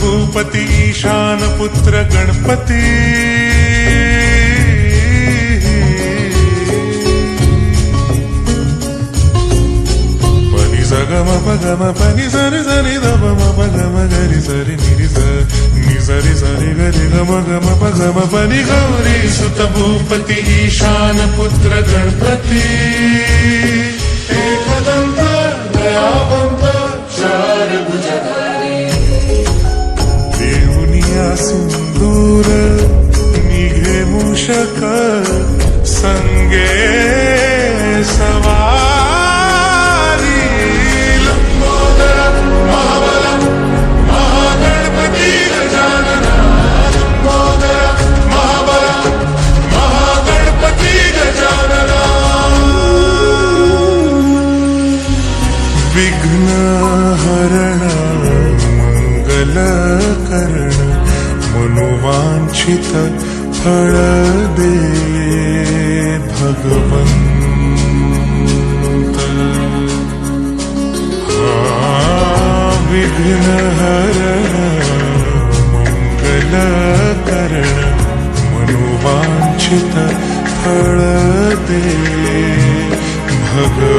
भूपती ईशान पुत्र गणपती पगम पनी सरी सरी दम पगम गरी सरी निरी नि सरी सरी गरी गम गम पगम पनी गौरी सुत भूपती ईशान पुत्र गणपती वाञ्छित हरदे भगवन्त। विघ्न हरण मङ्गलकरण मनोवाञ्छित हरदे भगवन्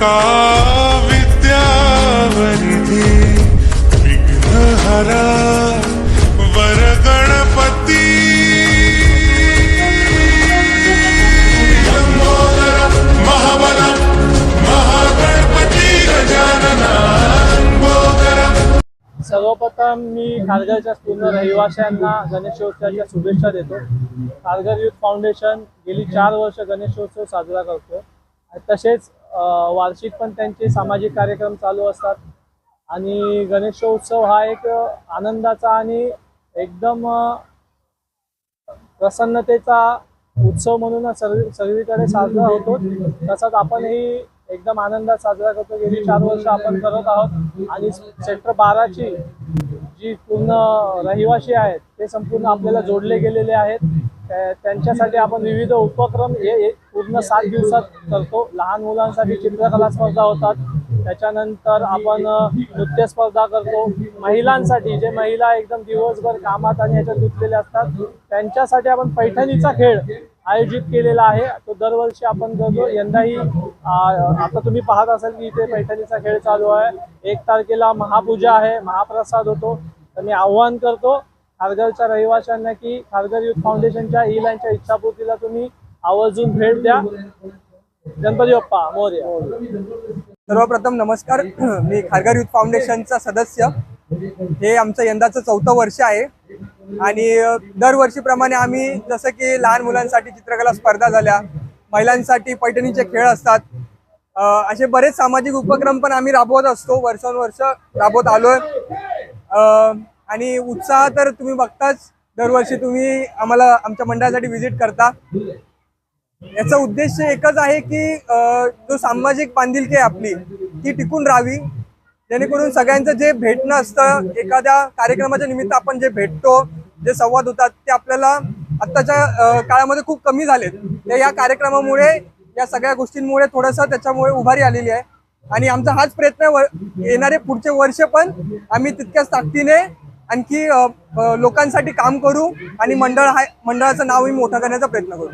का विद्यावरिधी विघ्नहरा वर गणपती महागणपती सर्वप्रथम मी खारघरच्या पूर्ण रहिवाशांना गणेशोत्सवाच्या शुभेच्छा देतो. खारघर युथ फाउंडेशन गेली चार वर्ष गणेशोत्सव साजरा करतो तसेच वार्षिक पण त्यांचे सामाजिक कार्यक्रम चालू असतात. आणि गणेशोत्सव हा एक आनंदाचा आणि एकदम प्रसन्नतेचा उत्सव म्हणून सर्व सर्वीकडे साजरा होतो. तसाच आपणही एकदम आनंदात साजरा करतो. गेली चार वर्ष आपण करत आहोत. आणि सेक्टर बाराची जी पूर्ण रहिवासी आहेत ते संपूर्ण आपल्याला जोडले गेलेले आहेत. त्यांच्यासाठी आपण विविध उपक्रम हे पूर्ण सात दिवसात करतो. लहान मुलांसाठी चित्रकला स्पर्धा होतात. त्याच्यानंतर आपण नृत्य स्पर्धा करतो. महिलांसाठी जे महिला एकदम दिवसभर कामात आणि याच्यात गुंतलेल्या असतात त्यांच्यासाठी आपण पैठणीचा खेळ आयोजित केलेला आहे. तो दरवर्षी आपण करतो. यंदाही आता तुम्ही पाहत असाल की इथे पैठणीचा खेळ चालू आहे. एक तारखेला महापूजा आहे महाप्रसाद होतो. तर मी आव्हान करतो खारघरच्या रहिवाशांना की खारघर युथ फाउंडेशनच्या ई लाईनच्या इच्छापूर्तीला तुम्ही आवर्जून भेट द्या. गणपती बाप्पा मोर्या. सर्वप्रथम नमस्कार. मी खारघर युथ फाउंडेशनचा सदस्य. हे आमचं यंदाचं चौथं वर्ष आहे. आणि दरवर्षीप्रमाणे आम्ही जसं की लहान मुलांसाठी चित्रकला स्पर्धा झाल्या महिलांसाठी पैठणीचे खेळ असतात असे बरेच सामाजिक उपक्रम पण आम्ही राबवत असतो. वर्षानुवर्ष राबवत आलोय. आणि उत्साह तर तुम्ही बघताच दरवर्षी तुम्ही आम्हाला आमच्या मंडळासाठी व्हिजिट करता. याचा उद्देश एकच आहे की जो सामाजिक बांधिलकी आहे आपली ती टिकून राहावी. जेणेकरून सगळ्यांचं जे भेटणं असतं एखाद्या कार्यक्रमाच्या निमित्त आपण जे भेटतो जे संवाद होतात ते आपल्याला आत्ताच्या काळामध्ये खूप कमी झालेत. तर या कार्यक्रमामुळे या सगळ्या गोष्टींमुळे थोडंसं त्याच्यामुळे उभारी आलेली आहे. आणि आमचा हाच प्रयत्न येणारे पुढचे वर्ष पण आम्ही तितक्याच ताकदीने आणखी लोकांसाठी काम करू आणि मंडळ हा मंडळाचं नावही मोठं करण्याचा प्रयत्न करू.